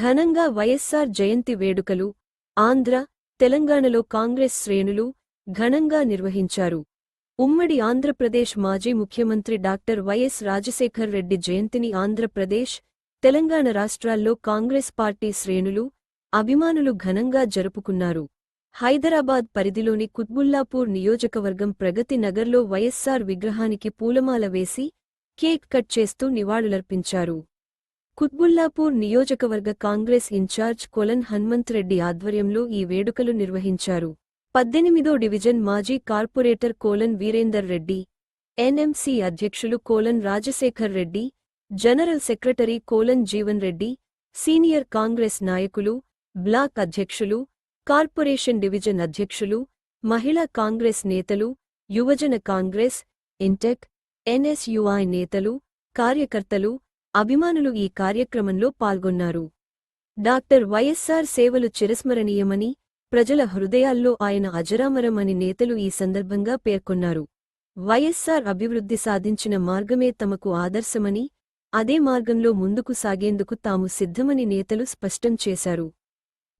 ఘనంగా వైఎస్సార్ జయంతి వేడుకలు ఆంధ్ర తెలంగాణలో కాంగ్రెస్ శ్రేణులు ఘనంగా నిర్వహించారు. ఉమ్మడి ఆంధ్రప్రదేశ్ మాజీ ముఖ్యమంత్రి డాక్టర్ వైఎస్ రాజశేఖర్ రెడ్డి జయంతిని ఆంధ్రప్రదేశ్ తెలంగాణ రాష్ట్రాల్లో కాంగ్రెస్ పార్టీ శ్రేణులు అభిమానులు ఘనంగా జరుపుకున్నారు. హైదరాబాద్ పరిధిలోని కుత్బుల్లాపూర్ నియోజకవర్గం ప్రగతి నగర్లో వైఎస్సార్ విగ్రహానికి పూలమాల వేసి కేక్ కట్ చేస్తూ నివాళులర్పించారు. కుత్బుల్లాపూర్ నియోజకవర్గ కాంగ్రెస్ ఇన్ఛార్జ్ కొలన్ హనుమంత్రెడ్డి ఆధ్వర్యంలో ఈ వేడుకలు నిర్వహించారు. పద్దెనిమిదో డివిజన్ మాజీ కార్పొరేటర్ కోలన్ వీరేందర్ రెడ్డి ఎన్ఎంసీ అధ్యక్షులు Kolan Rajasekhar Reddy general secretary Kolan Jeevan Reddy senior Congress నాయకులు బ్లాక్ అధ్యక్షులు కార్పొరేషన్ డివిజన్ అధ్యక్షులు మహిళా కాంగ్రెస్ నేతలు యువజన కాంగ్రెస్ ఇంటెక్ ఎన్ఎస్యుఐ నేతలు కార్యకర్తలు అభిమానులు ఈ కార్యక్రమంలో పాల్గొన్నారు. డాక్టర్ వైఎస్సార్ సేవలు చిరస్మరణీయమని ప్రజల హృదయాల్లో ఆయన అజరామరమని నేతలు ఈ సందర్భంగా పేర్కొన్నారు. వైఎస్సార్ అభివృద్ధి సాధించిన మార్గమే తమకు ఆదర్శమని అదే మార్గంలో ముందుకు సాగేందుకు తాము సిద్ధమని నేతలు స్పష్టం చేశారు.